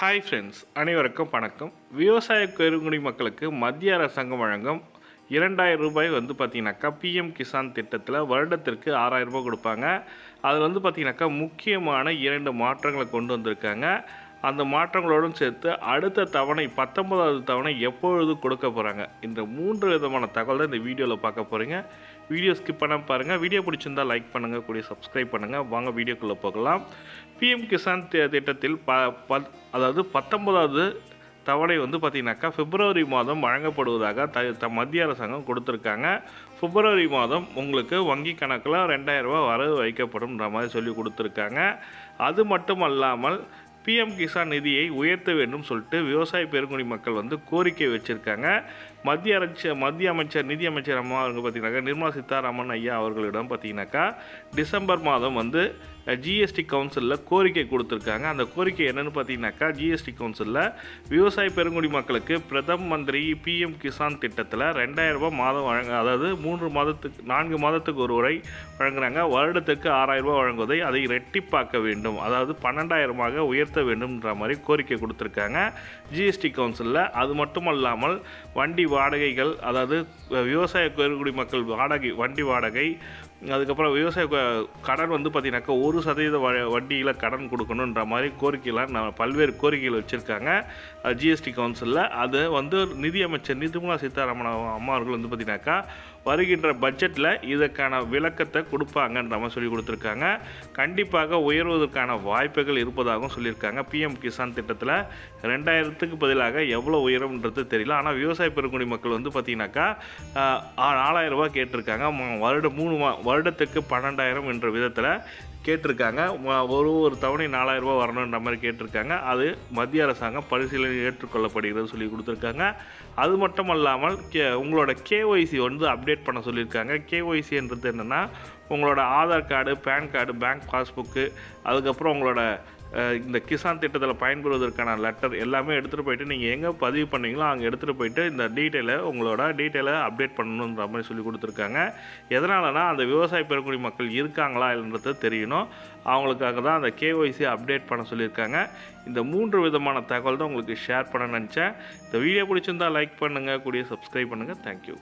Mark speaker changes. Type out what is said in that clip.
Speaker 1: Hi friends அனைவருக்கும் வணக்கம். விவசாய பெருங்குடி மக்களுக்கு மத்திய அரசாங்கம் வழங்கும் இரண்டாயிரம் ரூபாய் வந்து பார்த்திங்கனாக்கா பிஎம் கிசான் திட்டத்தில் வருடத்திற்கு ஆறாயிரம் ரூபாய் கொடுப்பாங்க. அதில் வந்து பார்த்திங்கனாக்கா முக்கியமான இரண்டு மாற்றங்களை கொண்டு வந்திருக்காங்க. அந்த மாற்றங்களோடும் சேர்த்து அடுத்த தவணை பத்தொன்பதாவது தவணை எப்பொழுது கொடுக்க போகிறாங்க இந்த மூன்று விதமான தகவல் தான் இந்த வீடியோவில் பார்க்க போகிறீங்க வீடியோ ஸ்கிப் பண்ண பாருங்கள் வீடியோ பிடிச்சிருந்தா லைக் பண்ணுங்கள் கூடிய சப்ஸ்கிரைப் பண்ணுங்கள் வாங்க வீடியோக்குள்ளே போகலாம். பிஎம் கிசான் திட்டத்தில் ப அதாவது பத்தொன்பதாவது தவணை வந்து பார்த்திங்கனாக்கா பிப்ரவரி மாதம் வழங்கப்படுவதாக த த- மத்திய அரசாங்கம் கொடுத்துருக்காங்க. பிப்ரவரி மாதம் உங்களுக்கு வங்கி கணக்கில் ரெண்டாயிரரூபா வரவு வைக்கப்படும்ன்ற மாதிரி சொல்லி கொடுத்துருக்காங்க. அது மட்டும் அல்லாமல் பிஎம் கிசான் நிதியை உயர்த்த வேண்டும் சொல்லிட்டு விவசாய பெருங்குடி மக்கள் வந்து கோரிக்கை வச்சுருக்காங்க. மத்திய அரசு மத்திய அமைச்சர் நிதி அமைச்சர் அம்மா அவங்க பார்த்தீங்கன்னாக்கா நிர்மலா சீதாராமன் ஐயா அவர்களிடம் பார்த்தீங்கன்னாக்கா டிசம்பர் மாதம் வந்து ஜிஎஸ்டி கவுன்சிலில் கோரிக்கை கொடுத்துருக்காங்க. அந்த கோரிக்கை என்னென்னு பார்த்தீங்கன்னாக்கா ஜிஎஸ்டி கவுன்சிலில் விவசாய பெருங்குடி மக்களுக்கு பிரதம மந்திரி பிஎம் கிசான் திட்டத்தில் ரெண்டாயிரம் ரூபாய் மாதம் வழங்க அதாவது மூன்று மாதத்துக்கு நான்கு மாதத்துக்கு ஒரு முறை வழங்குறாங்க. வருடத்துக்கு ஆறாயிரம் ரூபாய் வழங்குவதை அதை ரெட்டிப்பாக்க வேண்டும். அதாவது பன்னெண்டாயிரமாக உயர்த்த வேண்டும்ன்ற மாதிரி கோரிக்கை கொடுத்துருக்காங்க. ஜிஎஸ்டி கவுன்சிலில் அது மட்டும் அல்லாமல் வண்டி வாடகைகள் அதாவது விவசாய குடி மக்கள் வாடகை வண்டி வாடகை அதுக்கப்புறம் விவசாய கடன் வந்து பார்த்திங்கனாக்கா ஒரு சதவீத வ- வட்டியில் கடன் கொடுக்கணுன்ற மாதிரி கோரிக்கைலாம் நான் பல்வேறு கோரிக்கைகள் வச்சுருக்காங்க. ஜிஎஸ்டி கவுன்சிலில் அது வந்து நிதியமைச்சர் நிர்மலா சீதாராமன் அம்மா அவர்கள் வந்து பார்த்திங்கனாக்கா வருகின்ற பட்ஜெட்டில் இதற்கான விளக்கத்தை கொடுப்பாங்கன்ற மாதிரி சொல்லி கொடுத்துருக்காங்க. கண்டிப்பாக உயர்வதற்கான வாய்ப்புகள் இருப்பதாகவும் சொல்லியிருக்காங்க. பிஎம் கிசான் திட்டத்தில் ரெண்டாயிரத்துக்கு பதிலாக எவ்வளோ உயரும்ன்றது தெரியல. ஆனால் விவசாய பெருங்குடி மக்கள் வந்து பார்த்தீங்கன்னாக்கா நாலாயிரரூபா நாலாயிரம் கேட்டிருக்காங்க. வருடம் மூணு மா வருடத்துக்கு பன்னெண்டாயிரம் என்ற விதத்தில் கேட்டிருக்காங்க. ஒரு ஒரு தவணை நாலாயிரம் ரூபாய் வரணுன்ற மாதிரி கேட்டிருக்காங்க. அது மத்திய அரசாங்கம் பரிசீலனை ஏற்றுக்கொள்ளப்படுகிறது சொல்லி கொடுத்துருக்காங்க. அது மட்டும் அல்லாமல் கே உங்களோட கேஒய்சி வந்து அப்டேட் பண்ண சொல்லியிருக்காங்க. கேஒய்சின்றது என்னென்னா உங்களோட Aadhaar card PAN card bank passbook அதுக்கப்புறம் உங்களோட இந்த கிசான் திட்டத்தில் பயன்பெறுவதற்கான லெட்டர் எல்லாமே எடுத்துகிட்டு போயிட்டு நீங்கள் எங்கே பதிவு பண்ணீங்களோ அங்கே எடுத்துகிட்டு போயிட்டு இந்த டீட்டெயிலை உங்களோட டீட்டெயிலை அப்டேட் பண்ணணுன்ற மாதிரி சொல்லி கொடுத்துருக்காங்க. எதனாலனா அந்த விவசாய பெருங்குடி மக்கள் இருக்காங்களா இல்லைன்றது தெரியணும். அவங்களுக்காக தான் அந்த கேஒய்சி அப்டேட் பண்ண சொல்லியிருக்காங்க. இந்த மூன்று விதமான தகவல் தான் உங்களுக்கு ஷேர் பண்ண நினச்சேன். இந்த வீடியோ பிடிச்சிருந்தா லைக் பண்ணுங்கள் கூடிய சப்ஸ்கிரைப் பண்ணுங்கள் தேங்க்யூ